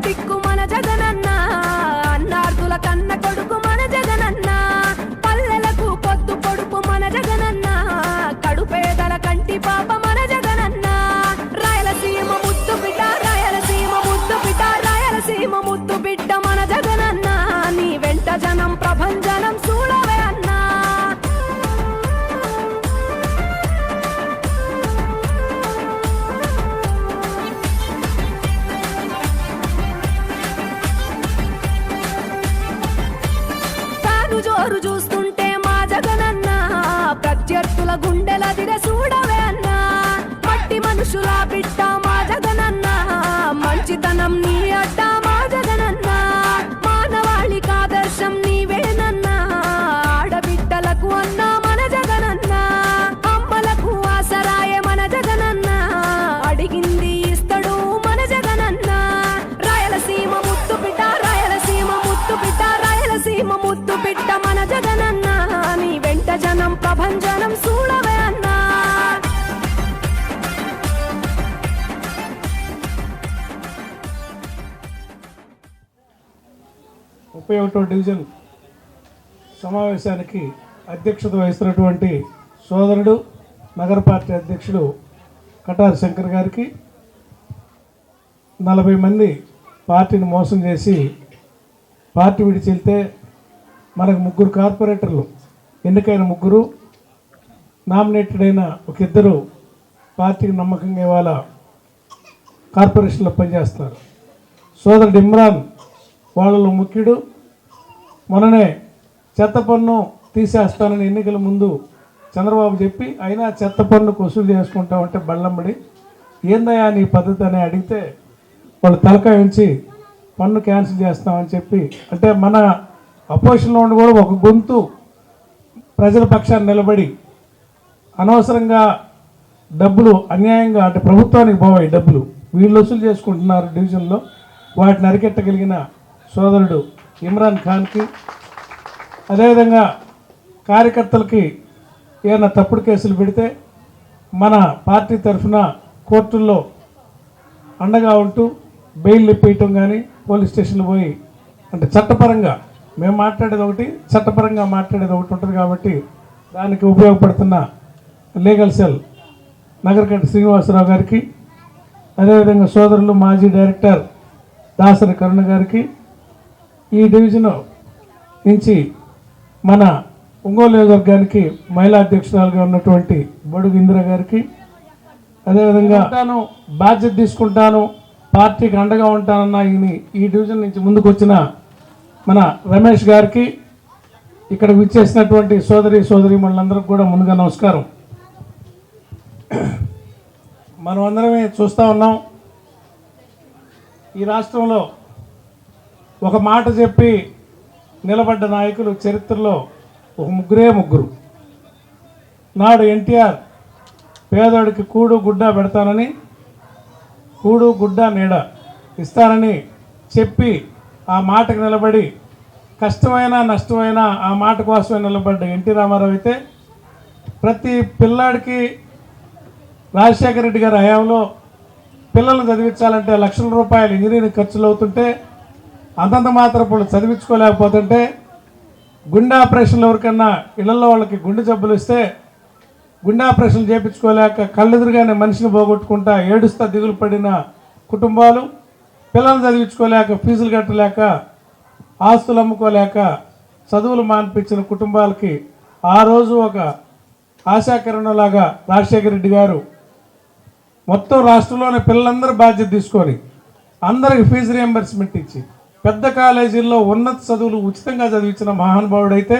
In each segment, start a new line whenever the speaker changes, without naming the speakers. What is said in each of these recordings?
Quédate como. జోరు చూస్తుంటే మా జగనన్న ప్రత్యర్థుల గుండెల దిర చూడ జనం ప్రభంజనం చూడవే
ముప్పై ఒకటో డివిజన్ సమావేశానికి అధ్యక్షత వహిస్తున్నటువంటి సోదరుడు నగర పార్టీ అధ్యక్షుడు కటార్ శంకర్ గారికి నలభై మంది పార్టీని మోసం చేసి పార్టీ విడిచి వెళ్తే మనకు ముగ్గురు కార్పొరేటర్లు ఎన్నికైన ముగ్గురు నామినేటెడ్ అయిన ఒక ఇద్దరు పార్టీకి నమ్మకంగా ఇవాళ కార్పొరేషన్లో పనిచేస్తున్నారు సోదరుడు ఇమ్రాన్ వాళ్ళలో ముఖ్యుడు. మొన్ననే చెత్త పన్ను తీసేస్తానని ఎన్నికల ముందు చంద్రబాబు చెప్పి అయినా చెత్త పన్ను వసూలు చేసుకుంటామంటే బళ్ళంబడి ఏందయ్యా నీ పద్ధతి అని అడిగితే వాళ్ళు తలకాయ ఉంచి పన్ను క్యాన్సిల్ చేస్తామని చెప్పి అంటే మన అపోజిషన్లో ఉండి కూడా ఒక గొంతు ప్రజల పక్షాన్ని నిలబడి అనవసరంగా డబ్బులు అన్యాయంగా అంటే ప్రభుత్వానికి పోవాయి డబ్బులు. వీళ్ళు వసూలు చేసుకుంటున్నారు డివిజన్లో. వాటిని అరికెట్టగలిగిన సోదరుడు ఇమ్రాన్ ఖాన్కి అదేవిధంగా కార్యకర్తలకి ఏమైనా తప్పుడు కేసులు పెడితే మన పార్టీ తరఫున కోర్టుల్లో అండగా ఉంటూ బెయిల్ ఇప్పించడం కానీ పోలీస్ స్టేషన్లు పోయి అంటే చట్టపరంగా మేము మాట్లాడేది ఒకటి చట్టపరంగా మాట్లాడేది ఒకటి ఉంటుంది కాబట్టి దానికి ఉపయోగపడుతున్న లీగల్ సెల్ నగరకంటి శ్రీనివాసరావు గారికి అదేవిధంగా సోదరులు మాజీ డైరెక్టర్ దాసరి కరుణ గారికి ఈ డివిజన్ నుంచి మన ఒంగోలు నియోజకవర్గానికి మహిళా అధ్యక్షురాలుగా ఉన్నటువంటి బడుగు ఇందిర గారికి అదేవిధంగా ఉంటాను. బాధ్యత తీసుకుంటాను పార్టీకి అండగా ఉంటానన్న ఈయన ఈ డివిజన్ నుంచి ముందుకు వచ్చిన మన రమేష్ గారికి ఇక్కడ విచ్చేసినటువంటి సోదరి సోదరి మనందరికి కూడా ముందుగా నమస్కారం. మనం అందరమే చూస్తూ ఉన్నాం. ఈ రాష్ట్రంలో ఒక మాట చెప్పి నిలబడ్డ నాయకులు చరిత్రలో ఒక ముగ్గురే ముగ్గురు. నాడు ఎన్టీఆర్ పేదోడికి కూడు గుడ్డ పెడతానని కూడు గుడ్డ నీడ ఇస్తానని చెప్పి ఆ మాటకు నిలబడి కష్టమైన నష్టమైన ఆ మాట కోసమే నిలబడ్డ ఎన్టీ రామారావు అయితే ప్రతి పిల్లాడికి రాజశేఖర రెడ్డి గారి హయాంలో పిల్లల్ని చదివించాలంటే లక్షల రూపాయలు ఇంజనీరింగ్ ఖర్చులు అవుతుంటే అంతంత మాత్రం వాళ్ళు చదివించుకోలేకపోతుంటే గుండె ఆపరేషన్లు ఎవరికన్నా ఇళ్ళలో వాళ్ళకి గుండె జబ్బులు ఇస్తే గుండె ఆపరేషన్ చేయించుకోలేక కళ్ళెదురుగానే మనిషిని పోగొట్టుకుంటా ఏడుస్తా దిగులు పడిన కుటుంబాలు పిల్లలు చదివించుకోలేక ఫీజులు కట్టలేక ఆస్తులు అమ్ముకోలేక చదువులు మాన్పించిన కుటుంబాలకి ఆ రోజు ఒక ఆశాకిరణలాగా రాజశేఖర రెడ్డి గారు మొత్తం రాష్ట్రంలోని పిల్లలందరూ బాధ్యత తీసుకొని అందరికి ఫీజు రియంబర్స్మెంట్ ఇచ్చి పెద్ద కాలేజీల్లో ఉన్నత చదువులు ఉచితంగా చదివించిన మహానుభావుడైతే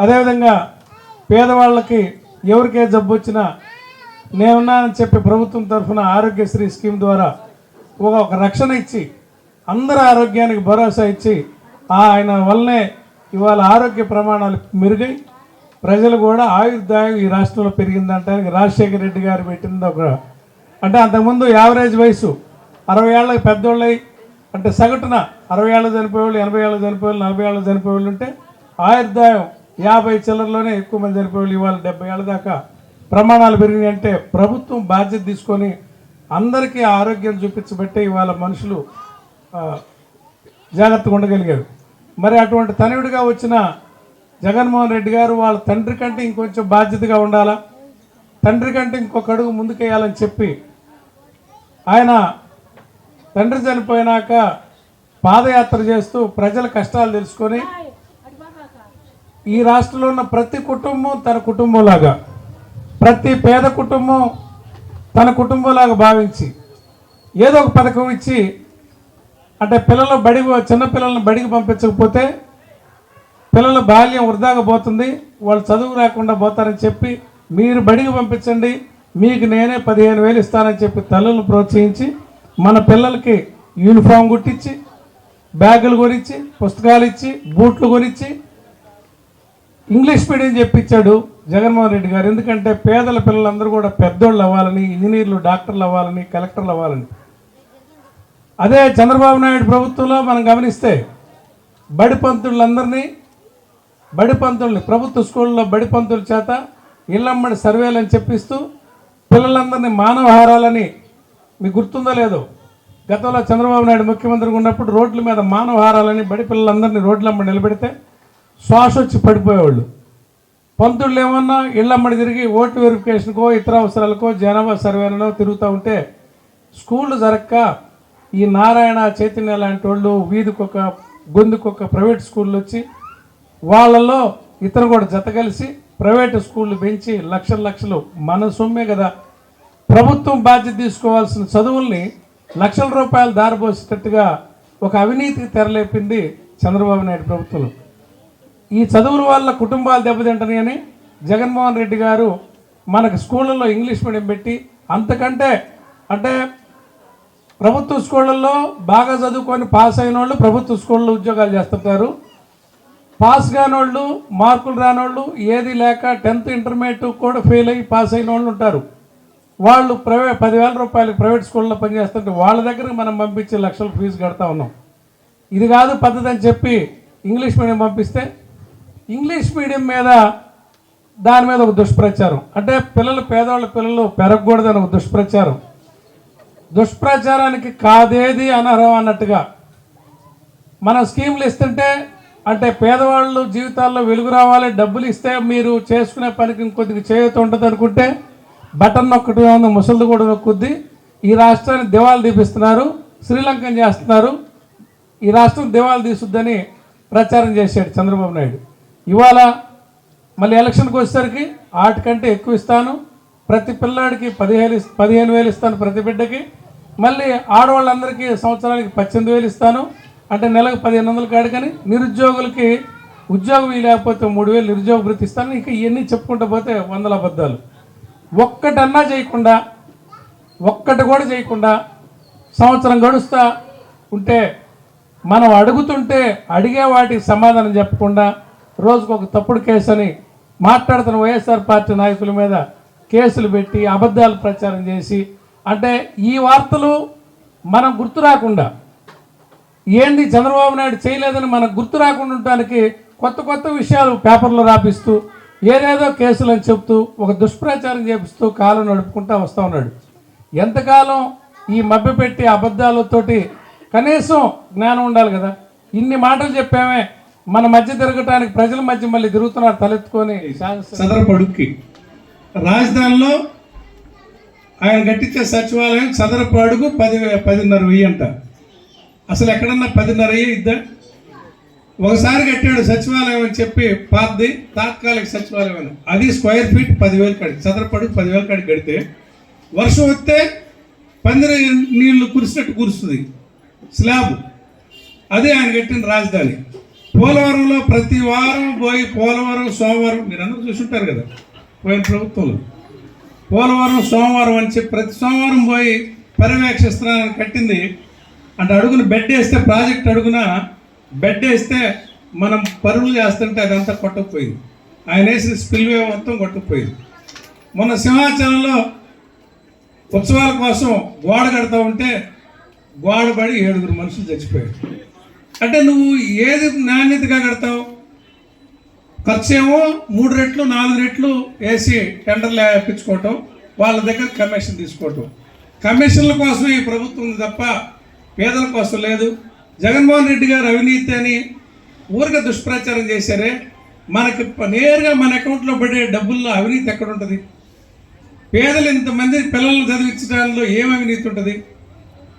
అదేవిధంగా పేదవాళ్ళకి ఎవరికే జబ్బు వచ్చినా నేనున్నానని చెప్పి ప్రభుత్వం తరఫున ఆరోగ్యశ్రీ స్కీమ్ ద్వారా ఒక ఒక రక్షణ ఇచ్చి అందరి ఆరోగ్యానికి భరోసా ఇచ్చి ఆయన వల్లనే ఇవాళ ఆరోగ్య ప్రమాణాలు మెరుగై ప్రజలు కూడా ఆయుర్దాయం ఈ రాష్ట్రంలో పెరిగిందంటానికి రాజశేఖర రెడ్డి గారు పెట్టింది ఒక అంటే అంతకుముందు యావరేజ్ వయసు అరవై ఏళ్ళకి పెద్దోళ్ళై అంటే సగటున అరవై ఏళ్ళు చనిపోయేవాళ్ళు ఎనభై ఏళ్ళు చనిపోయేవాళ్ళు నలభై ఏళ్ళు చనిపోయేవాళ్ళు ఉంటే ఆయుర్దాయం యాభై చిల్లరలోనే ఎక్కువ మంది చనిపోయేవాళ్ళు ఇవాళ డెబ్బై ఏళ్ళ దాకా ప్రమాణాలు పెరిగినాయి అంటే ప్రభుత్వం బాధ్యత తీసుకొని అందరికీ ఆరోగ్యం చూపించబట్టే ఇవాళ మనుషులు జాగ్రత్తగా ఉండగలిగారు. మరి అటువంటి తనయుడిగా వచ్చిన జగన్మోహన్ రెడ్డి గారు వాళ్ళ తండ్రి కంటే ఇంకొంచెం బాధ్యతగా ఉండాలా? తండ్రి కంటే ఇంకొక అడుగు ముందుకేయాలని చెప్పి ఆయన తండ్రి చనిపోయినాక పాదయాత్ర చేస్తూ ప్రజల కష్టాలు తెలుసుకొని ఈ రాష్ట్రంలో ఉన్న ప్రతి కుటుంబం తన కుటుంబంలాగా ప్రతి పేద కుటుంబం తన కుటుంబంలాగా భావించి ఏదో ఒక పథకం ఇచ్చి అంటే పిల్లలు బడికి చిన్నపిల్లలను బడికి పంపించకపోతే పిల్లల బాల్యం వృధాగా పోతుంది. వాళ్ళు చదువు రాకుండా పోతారని చెప్పి మీరు బడికి పంపించండి. మీకు నేనే పదిహేను వేలు ఇస్తానని చెప్పి తల్లులను ప్రోత్సహించి మన పిల్లలకి యూనిఫామ్ కుట్టించి బ్యాగులు కొనిచ్చి పుస్తకాలు ఇచ్చి బూట్లు కొనిచ్చి ఇంగ్లీష్ మీడియం చెప్పించాడు జగన్మోహన్ రెడ్డి గారు. ఎందుకంటే పేదల పిల్లలందరూ కూడా పెద్దోళ్ళు అవ్వాలని ఇంజనీర్లు డాక్టర్లు అవ్వాలని కలెక్టర్లు అవ్వాలని. అదే చంద్రబాబు నాయుడు ప్రభుత్వంలో మనం గమనిస్తే బడి పంతులందరినీ బడి పంతుల్ని ప్రభుత్వ స్కూళ్ళలో బడి పంతుల చేత ఇళ్ళమ్మడి సర్వేలని చెప్పిస్తూ పిల్లలందరినీ మానవహారాలని మీకు గుర్తుందో లేదో గతంలో చంద్రబాబు నాయుడు ముఖ్యమంత్రిగా ఉన్నప్పుడు రోడ్ల మీద మానవహారాలని బడి పిల్లలందరినీ రోడ్లమ్మ నిలబెడితే శ్వాస వచ్చి పడిపోయేవాళ్ళు. పంతుళ్ళు ఏమన్నా ఇళ్ళమ్మడి తిరిగి ఓటు వెరిఫికేషన్కో ఇతర అవసరాలకో జనాభా సర్వేలనో తిరుగుతూ ఉంటే స్కూళ్ళు జరక్క ఈ నారాయణ చైతన్య లాంటి వాళ్ళు వీధికొక గొంతుకొక ప్రైవేట్ స్కూళ్ళు వచ్చి వాళ్ళలో ఇతను కూడా జత కలిసి ప్రైవేటు స్కూళ్ళు పెంచి లక్షల లక్షలు మన సొమ్మే కదా. ప్రభుత్వం బాధ్యత తీసుకోవాల్సిన చదువుల్ని లక్షల రూపాయలు దారిపోసేటట్టుగా ఒక అవినీతికి తెరలేపింది చంద్రబాబు నాయుడు ప్రభుత్వం. ఈ చదువుల వల్ల కుటుంబాలు దెబ్బతింటున్నాయని జగన్మోహన్ రెడ్డి గారు మనకు స్కూళ్ళల్లో ఇంగ్లీష్ మీడియం పెట్టి అంతకంటే అంటే ప్రభుత్వ స్కూళ్ళల్లో బాగా చదువుకొని పాస్ అయిన వాళ్ళు ప్రభుత్వ స్కూళ్ళలో ఉద్యోగాలు చేస్తుంటారు. పాస్ కానోళ్ళు మార్కులు రానోళ్ళు ఏది లేక టెన్త్ ఇంటర్మీడియట్ కూడా ఫెయిల్ అయ్యి పాస్ అయిన వాళ్ళు ఉంటారు. వాళ్ళు ప్రైవేట్ పదివేల రూపాయలు ప్రైవేట్ స్కూల్లో పనిచేస్తుంటే వాళ్ళ దగ్గరకు మనం పంపించి లక్షల ఫీజు కడతా ఉన్నాం. ఇది కాదు పద్ధతి అని చెప్పి ఇంగ్లీష్ మీడియం పంపిస్తే ఇంగ్లీష్ మీడియం మీద దాని మీద ఒక దుష్ప్రచారం. అంటే పిల్లలు పేదవాళ్ళ పిల్లలు పెరగకూడదని ఒక దుష్ప్రచారం. దుష్ప్రచారానికి కాదేది అనర్హం అన్నట్టుగా. మన స్కీములు ఇస్తుంటే అంటే పేదవాళ్ళు జీవితాల్లో వెలుగు రావాలి డబ్బులు ఇస్తే మీరు చేసుకునే పనికి ఇంకొద్దిగా చేయత ఉంటుంది అనుకుంటే బటన్ నొక్కటి ఉంది ముసళ్ళు కూడా నొక్కుద్ది. ఈ రాష్ట్రాన్ని దివాలు తీపిస్తున్నారు శ్రీలంకన్ చేస్తున్నారు. ఈ రాష్ట్రం దివాలు తీసుద్దని ప్రచారం చేశాడు చంద్రబాబు నాయుడు. ఇవాళ మళ్ళీ ఎలక్షన్కి వచ్చేసరికి ఆటికంటే ఎక్కువ ఇస్తాను. ప్రతి పిల్లాడికి పదిహేను పదిహేను వేలు ఇస్తాను ప్రతి బిడ్డకి. మళ్ళీ ఆడవాళ్ళందరికీ సంవత్సరానికి పద్దెనిమిది వేలు ఇస్తాను. అంటే నెలకు పదిహేను వందలు కాడు కానీ నిరుద్యోగులకి ఉద్యోగం లేకపోతే మూడు వేలు నిరుద్యోగ భృతి ఇస్తాను ఇక ఇవన్నీ చెప్పుకుంటూ పోతే వందల అబద్ధాలు. ఒక్కటన్నా చేయకుండా ఒక్కటి కూడా చేయకుండా సంవత్సరం గడుస్తా ఉంటే మనం అడుగుతుంటే అడిగే వాటికి సమాధానం చెప్పకుండా రోజుకు ఒక తప్పుడు కేసు అని మాట్లాడుతున్న వైఎస్ఆర్ పార్టీ నాయకుల మీద కేసులు పెట్టి అబద్ధాలు ప్రచారం చేసి అంటే ఈ వార్తలు మనం గుర్తు రాకుండా ఏంది చంద్రబాబు నాయుడు చేయలేదని మనకు గుర్తు రాకుండా ఉండటానికి కొత్త కొత్త విషయాలు పేపర్లో రాపిస్తూ ఏదేదో కేసులు అని చెప్తూ ఒక దుష్ప్రచారం చేపిస్తూ కాలం నడుపుకుంటూ వస్తూ ఉన్నాడు. ఎంతకాలం ఈ మభ్యపెట్టి అబద్ధాలతోటి కనీసం జ్ఞానం ఉండాలి కదా? ఇన్ని మాటలు చెప్పామే మన మధ్య తిరగటానికి ప్రజల మధ్య మళ్ళీ తిరుగుతున్నారు తలెత్తుకొని. సదరపడుక్కి రాజధానిలో ఆయన కట్టించే సచివాలయం చదరపు అడుగు పది పదిన్నర వెయ్యి అంట. అసలు ఎక్కడన్నా పదిన్నర ఇద్దా? ఒకసారి కట్టాడు సచివాలయం అని చెప్పి పాతది తాత్కాలిక సచివాలయం అని. అది స్క్వేర్ ఫీట్ పదివేలు కడి చదరపడి పదివేలు కడి కడితే వర్షం వస్తే పందిర నీళ్ళు కురిసినట్టు కురుస్తుంది. స్లాబ్. అదే ఆయన కట్టిన రాజధాని. పోలవరంలో ప్రతి వారం పోయి పోలవరం సోమవారం మీరు అందరూ చూసుంటారు కదా పోయిన ప్రభుత్వంలో. పోలవరం సోమవారం అని చెప్పి ప్రతి సోమవారం పోయి పర్యవేక్షిస్తున్నానని కట్టింది అంటే అడుగున బెడ్ వేస్తే ప్రాజెక్ట్ అడుగున బెడ్ వేస్తే మనం పరుగులు చేస్తుంటే అదంతా కొట్టకపోయింది. ఆయన వేసిన స్పిల్వే మొత్తం కొట్టకపోయింది. మొన్న సింహాచలంలో ఉత్సవాల కోసం గోడ కడతా ఉంటే గోడ పడి ఏడుగురు మనుషులు చచ్చిపోయారు. అంటే నువ్వు ఏది నాణ్యతగా కడతావు? ఖర్చు ఏమో మూడు రెట్లు నాలుగు రెట్లు వేసి టెండర్లు వేయించుకోవటం వాళ్ళ దగ్గర కమిషన్ తీసుకోవటం. కమిషన్ల కోసం ఈ ప్రభుత్వం తప్ప పేదల కోసం లేదు. జగన్మోహన్ రెడ్డి గారు అవినీతి అని ఊరిగా దుష్ప్రచారం చేశారే. మనకు నేరుగా మన అకౌంట్లో పడే డబ్బుల్లో అవినీతి ఎక్కడ ఉంటుంది? పేదలు ఇంతమంది పిల్లలను చదివించడంలో ఏం అవినీతి ఉంటుంది?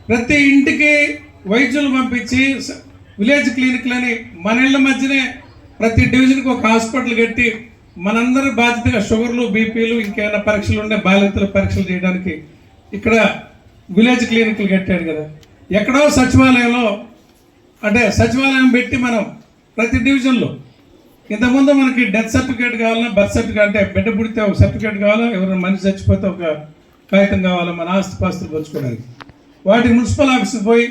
ప్రతి ఇంటికి వైద్యులు పంపించి విలేజ్ క్లినిక్లని మన ఇళ్ళ మధ్యనే ప్రతి డివిజన్కి ఒక హాస్పిటల్ కట్టి మనందరి బాధ్యతగా షుగర్లు బీపీలు ఇంకేమైనా పరీక్షలు ఉండే బాలింతల పరీక్షలు చేయడానికి ఇక్కడ విలేజ్ క్లినిక్లు కట్టాడు కదా. ఎక్కడో సచివాలయంలో అంటే సచివాలయం పెట్టి మనం ప్రతి డివిజన్లో. ఇంతకుముందు మనకి డెత్ సర్టిఫికేట్ కావాలన్నా బర్త్ సర్టిఫికేట్ అంటే బిడ్డ పుడితే ఒక సర్టిఫికేట్ కావాలా ఎవరైనా మనిషి చచ్చిపోతే ఒక కాగితం కావాలా మన ఆస్తి పాస్తులు పంచుకోవడానికి. వాటి మున్సిపల్ ఆఫీస్కి పోయి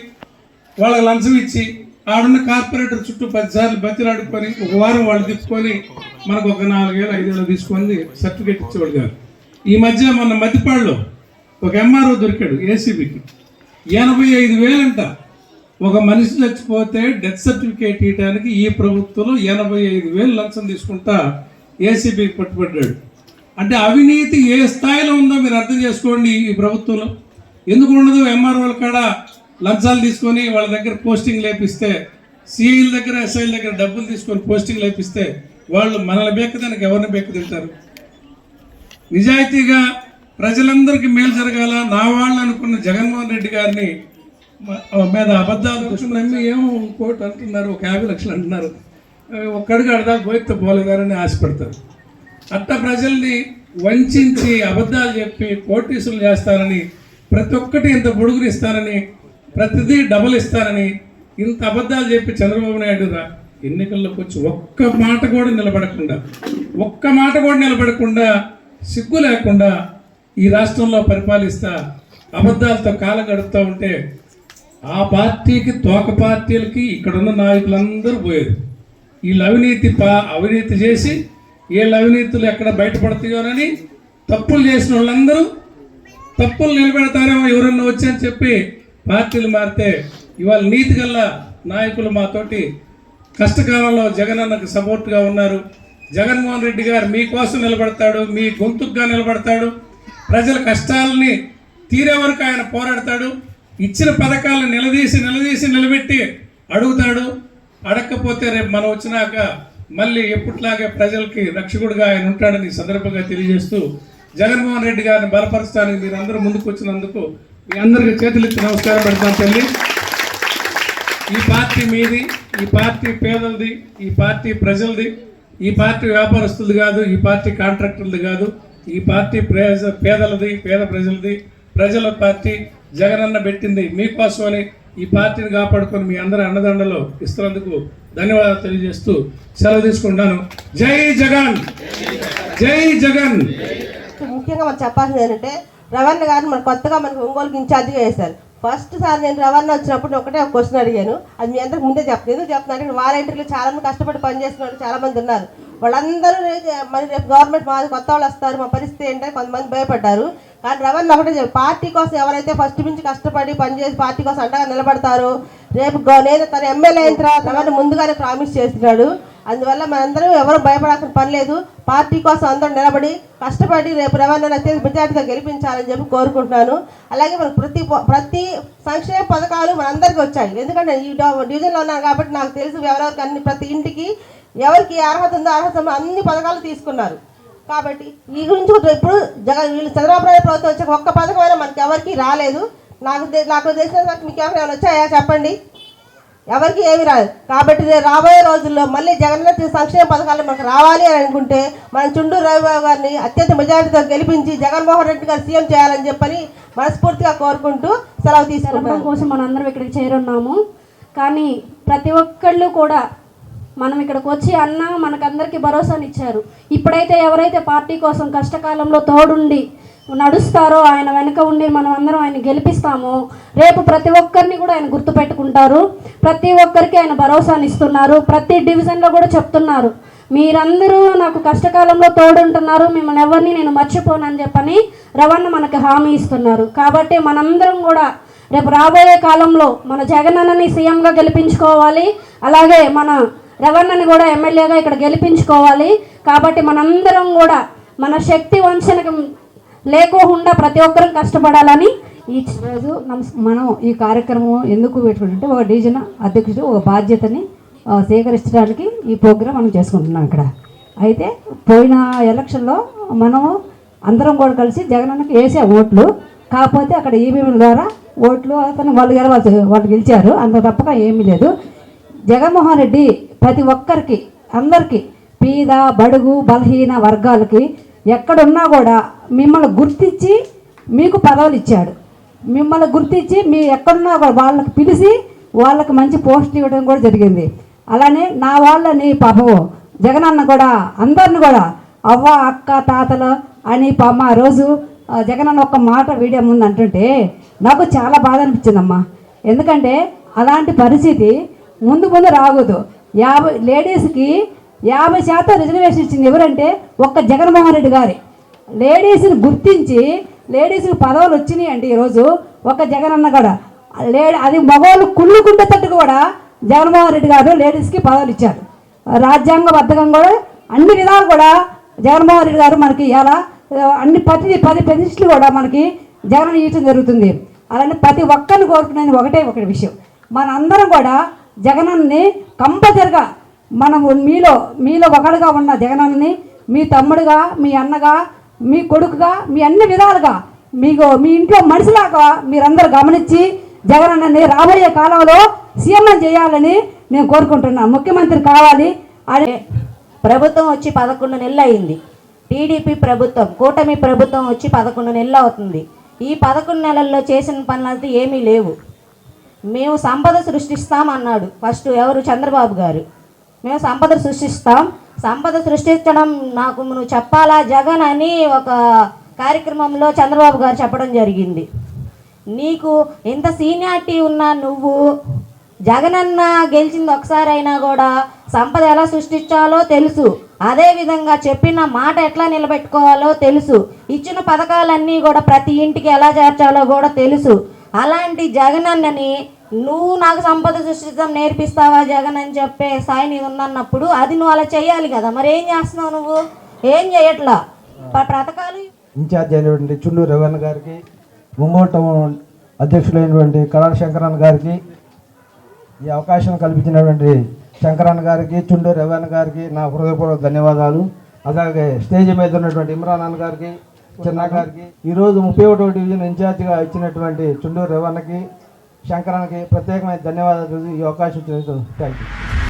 వాళ్ళకి లంచం ఇచ్చి ఆడున్న కార్పొరేటర్ చుట్టూ పదిసార్లు బతిలాడుకొని ఒక వారం వాళ్ళు తిప్పుకొని మనకు ఒక నాలుగేళ్ళు ఐదేళ్ళు తీసుకొని సర్టిఫికేట్ ఇచ్చేవాడు కాదు. ఈ మధ్య మొన్న మధ్యపాడులో ఒక ఎంఆర్ఓ దొరికాడు ఏసీబీకి. ఎనభై ఐదు వేలంట. ఒక మనిషి చచ్చిపోతే డెత్ సర్టిఫికేట్ ఇవ్వడానికి ఈ ప్రభుత్వంలో ఎనభై ఐదు వేలు లంచం తీసుకుంటా ఏసీబీకి పట్టుబడ్డాడు. అంటే అవినీతి ఏ స్థాయిలో ఉందో మీరు అర్థం చేసుకోండి ఈ ప్రభుత్వంలో. ఎందుకు ఉండదు ఎంఆర్ఓల కాడ లంచాలు తీసుకొని వాళ్ళ దగ్గర పోస్టింగ్ లేపిస్తే సిఐల దగ్గర ఎస్ఐల దగ్గర డబ్బులు తీసుకొని పోస్టింగ్ లేపిస్తే వాళ్ళు మనల్ని బెక్కదానికి ఎవరిని బెక్క తింటారు నిజాయితీగా ప్రజలందరికీ మేలు జరగాల నా వాళ్ళు అనుకున్న జగన్మోహన్ రెడ్డి గారిని మీద అబద్ధాలు నమ్మి ఏమో కోటి అంటున్నారు ఒక యాభై లక్షలు అంటున్నారు. ఒక్కడికి అడదా పోయితే పోలేదారని ఆశపడతారు. అట్ట ప్రజల్ని వంచి అబద్ధాలు చెప్పి కోటీసులు చేస్తారని ప్రతి ఒక్కటి ఇంత పొడుగులు ఇస్తారని ప్రతిదీ డబుల్ ఇస్తారని ఇంత అబద్ధాలు చెప్పి చంద్రబాబు నాయుడు రా ఎన్నికల్లోకి వచ్చి ఒక్క మాట కూడా నిలబడకుండా ఒక్క మాట కూడా నిలబడకుండా సిగ్గు లేకుండా ఈ రాష్ట్రంలో పరిపాలిస్తా అబద్ధాలతో కాలం గడుపుతూ ఉంటే ఆ పార్టీకి తోక పార్టీలకి ఇక్కడున్న నాయకులందరూ పోయారు. వీళ్ళు అవినీతి పా అవినీతి చేసి వీళ్ళ అవినీతులు ఎక్కడ బయటపడతాయోనని తప్పులు చేసిన వాళ్ళందరూ తప్పులు నిలబెడతారేమో ఎవరన్నా వచ్చని చెప్పి పార్టీలు మారితే ఇవాళ నీతి గల్ల నాయకులు మాతోటి కష్టకాలంలో జగనన్నకు సపోర్ట్గా ఉన్నారు. జగన్మోహన్ రెడ్డి గారు మీకోసం నిలబడతాడు మీ గొంతుకుగా నిలబడతాడు. ప్రజల కష్టాలని తీరే వరకు ఆయన పోరాడతాడు. ఇచ్చిన పథకాలను నిలదీసి నిలదీసి నిలబెట్టి అడుగుతాడు. అడగకపోతే రేపు మనం వచ్చినాక మళ్ళీ ఎప్పట్లాగే ప్రజలకి రక్షకుడుగా ఆయన ఉంటాడని సందర్భంగా తెలియజేస్తూ జగన్మోహన్ రెడ్డి గారిని బలపరచడానికి మీరు అందరూ ముందుకు వచ్చినందుకు మీ అందరికీ చేతులెత్తి నమస్కారం పెడతాను తల్లి. ఈ పార్టీ మీది ఈ పార్టీ పేదలది ఈ పార్టీ ప్రజలది ఈ పార్టీ వ్యాపారస్తులది కాదు ఈ పార్టీ కాంట్రాక్టర్లది కాదు. ఈ పార్టీ ప్రజ పేదలది పేద ప్రజలది ప్రజల పార్టీ జగనన్న పెట్టింది మీకోసమని ఈ పార్టీని కాపాడుకొని మీ అందరి అన్నదండలు ఇస్తున్నందుకు ధన్యవాదాలు తెలియజేస్తూ సెలవు తీసుకుంటాను జై జగన్! జై జగన్!
ముఖ్యంగా మనం చెప్పాల్సింది ఏంటంటే రవణ గారిని మన కొత్తగా మనకు ఒంగోలుకి ఇన్ఛార్జిగా వేశారు. ఫస్ట్ సార్ నేను రవణ వచ్చినప్పుడు ఒకటే ఒక క్వశ్చన్ అడిగాను. అది మీ అందరికి ముందే చెప్పలేదు. ఎందుకు చెప్తున్నాను అంటే వాలంటీర్లు చాలా మంది కష్టపడి పనిచేస్తున్నారు వాళ్ళు చాలా మంది ఉన్నారు. వాళ్ళందరూ మరి రేపు గవర్నమెంట్ మా కొత్త వాళ్ళు వస్తారు మా పరిస్థితి ఏంటంటే కొంతమంది భయపడ్డారు. కానీ రవణ ఒకటే చెప్పి పార్టీ కోసం ఎవరైతే ఫస్ట్ నుంచి కష్టపడి పనిచేసి పార్టీ కోసం అండగా నిలబడతారు రేపు నేను తన ఎమ్మెల్యే అయిన తర్వాత రవణ ముందుగానే ప్రామిస్ చేస్తున్నాడు. అందువల్ల మనందరూ ఎవరు భయపడాల్సిన పని లేదు. పార్టీ కోసం అందరూ నిలబడి కష్టపడి రేపు రవాణా అత్యంత మెజార్టీతో గెలిపించాలని చెప్పి కోరుకుంటున్నాను. అలాగే మనకు ప్రతి ప్రతి సంక్షేమ పథకాలు మనందరికీ వచ్చాయి. ఎందుకంటే ఈ డివిజన్లో ఉన్నాను కాబట్టి నాకు తెలుసు ఎవరెవరికి అన్ని ప్రతి ఇంటికి ఎవరికి అర్హత ఉందో అర్హత ఉందో అన్ని పథకాలు తీసుకున్నారు. కాబట్టి ఈ గురించి కూడా ఇప్పుడు జగన్ వీళ్ళు చంద్రబాబు నాయుడు ప్రభుత్వం వచ్చే ఒక్క పథకమైనా మనకి ఎవరికి రాలేదు. నాకు నాకు తెలిసిన నాకు మీకు ఏమైనా వచ్చాయా? చెప్పండి. ఎవరికి ఏమి రాదు కాబట్టి రాబోయే రోజుల్లో మళ్ళీ జగన్మోహన్ సంక్షేమ పథకాలు మనకు రావాలి అని అనుకుంటే మనం చుండూరు రవిబాబు గారిని అత్యంత మెజారిటీతో గెలిపించి జగన్మోహన్ రెడ్డి గారు సీఎం చేయాలని చెప్పని మనస్ఫూర్తిగా కోరుకుంటూ సెలవు తీసుకుంటాం
కోసం మనందరం ఇక్కడికి చేరున్నాము. కానీ ప్రతి ఒక్కళ్ళు కూడా మనం ఇక్కడికి వచ్చి అన్న మనకందరికీ భరోసాని ఇచ్చారు ఇప్పుడైతే ఎవరైతే పార్టీ కోసం కష్టకాలంలో తోడుండి నడుస్తారో ఆయన వెనుక ఉండి మనం అందరం ఆయన గెలిపిస్తామో రేపు ప్రతి ఒక్కరిని కూడా ఆయన గుర్తుపెట్టుకుంటారు. ప్రతి ఒక్కరికి ఆయన భరోసాని ఇస్తున్నారు ప్రతి డివిజన్లో కూడా చెప్తున్నారు. మీరందరూ నాకు కష్టకాలంలో తోడుంటున్నారు. మిమ్మల్ని ఎవరిని నేను మర్చిపోనని చెప్పని రవణ మనకి హామీ ఇస్తున్నారు. కాబట్టి మనందరం కూడా రేపు రాబోయే కాలంలో మన జగనన్నని సీఎంగా గెలిపించుకోవాలి. అలాగే మన రవణని కూడా ఎమ్మెల్యేగా ఇక్కడ గెలిపించుకోవాలి. కాబట్టి మనందరం కూడా మన శక్తి వంచనకు లేకోకుండా ప్రతి ఒక్కరం కష్టపడాలని ఈ
ఈరోజు నమస్- మనం ఈ కార్యక్రమం ఎందుకు పెట్టుకుంటే ఒక డివిజన్ అధ్యక్షుడు ఒక బాధ్యతని సేకరించడానికి ఈ ప్రోగ్రాం మనం చేసుకుంటున్నాం ఇక్కడ. అయితే పోయిన ఎలక్షన్లో మనము అందరం కూడా కలిసి జగనన్నకి వేసే ఓట్లు కాకపోతే అక్కడ ఈవీఎం ద్వారా ఓట్లు అతను వాళ్ళు గెలవాల్సి వాళ్ళు గెలిచారు. అంత తప్పక ఏమీ లేదు. జగన్మోహన్ రెడ్డి ప్రతి ఒక్కరికి అందరికీ పీద బడుగు బలహీన వర్గాలకి ఎక్కడున్నా కూడా మిమ్మల్ని గుర్తించి మీకు పదవులు ఇచ్చాడు. మిమ్మల్ని గుర్తించి మీ ఎక్కడున్నా కూడా వాళ్ళకి పిలిచి వాళ్ళకి మంచి పోస్ట్ ఇవ్వడం కూడా జరిగింది. అలానే నా వాళ్ళని పాపం జగనన్న కూడా అందరిని కూడా అవ్వ అక్క తాతలు అని పాప ఆ రోజు జగన్ జగనన్న ఒక మాట వీడియో ముందు అంటుంటే నాకు చాలా బాధ అనిపించిందమ్మా. ఎందుకంటే అలాంటి పరిస్థితి ముందు ముందు రాకూడదు. యాభై లేడీస్కి యాభై శాతం రిజర్వేషన్ ఇచ్చింది ఎవరంటే ఒక్క జగన్మోహన్ రెడ్డి గారి. లేడీస్ని గుర్తించి లేడీస్కి పదవులు వచ్చినాయి అండి ఈరోజు ఒక జగనన్న కూడా. లేడీ అది మగవాళ్ళు కుళ్ళుకుండేటట్టు కూడా జగన్మోహన్ రెడ్డి గారు లేడీస్కి పదవులు ఇచ్చారు. రాజ్యాంగబద్ధంగా కూడా అన్ని విధాలు కూడా జగన్మోహన్ రెడ్డి గారు మనకి ఎలా అన్ని ప్రతి పది పెన్షన్లు కూడా మనకి జగన్ ఇవ్వడం జరుగుతుంది. అలానే ప్రతి ఒక్కరిని కోరుకునేది ఒకటే ఒకటి విషయం. మనందరం కూడా జగనన్ని కంపల్సరిగా మనము మీలో మీలో ఒకడుగా ఉన్న జగనన్నని మీ తమ్ముడుగా మీ అన్నగా మీ కొడుకుగా మీ అన్ని విధాలుగా మీకు మీ ఇంట్లో మనిషిలాగా మీరందరూ గమనించి జగనన్నని రాబోయే కాలంలో సీఎం చేయాలని నేను కోరుకుంటున్నాను ముఖ్యమంత్రి కావాలి అదే
ప్రభుత్వం వచ్చి పదకొండు నెలలు అయింది టీడీపీ ప్రభుత్వం కూటమి ప్రభుత్వం వచ్చి పదకొండు నెలలు అవుతుంది ఈ పదకొండు నెలల్లో చేసిన పనులైతే ఏమీ లేవు. మేము సంపద సృష్టిస్తాం అన్నాడు. ఫస్ట్ ఎవరు? చంద్రబాబు గారు. మేము సంపద సృష్టిస్తాం. సంపద సృష్టించడం నాకు నువ్వు చెప్పాలా? జగన్ అని ఒక కార్యక్రమంలో చంద్రబాబు గారు చెప్పడం జరిగింది. నీకు ఎంత సీనియారిటీ ఉన్నా నువ్వు జగనన్న గెలిచింది ఒకసారి అయినా కూడా సంపద ఎలా సృష్టించాలో తెలుసు. అదే విధంగా చెప్పిన మాట ఎట్లా నిలబెట్టుకోవాలో తెలుసు. ఇచ్చిన పథకాలన్నీ కూడా ప్రతి ఇంటికి ఎలా చేర్చాలో కూడా తెలుసు. అలాంటి జగనన్నని నువ్వు నాకు సంపద సృష్టించడం నేర్పిస్తావా జగన్ అని చెప్పే స్థాయి నీది ఉందన్నప్పుడు అది నువ్వు అలా చేయాలి కదా. మరి ఏం చేస్తున్నావు నువ్వు? ఏం చేయట్లా? పథకాలు
ఇన్ఛార్జ్ అయినటువంటి చుండూరు రవణ గారికి ముంగోటం అధ్యక్షులైనటువంటి కళా శంకరన్ గారికి ఈ అవకాశం కల్పించినటువంటి శంకరన్ గారికి చుండూరు రవణ గారికి నా హృదయపూర్వక ధన్యవాదాలు. అలాగే స్టేజ్ మీద ఉన్నటువంటి ఇమ్రాన్ అన్న గారికి చిన్న గారికి ఈరోజు ముప్పై ఒకటో డివిజన్ ఇన్ఛార్జిగా ఇచ్చినటువంటి చుండూరు రేవన్నకి శంకరానికి ప్రత్యేకమైన ధన్యవాదాలు ఈ అవకాశం ఇచ్చినందుకు థ్యాంక్ యూ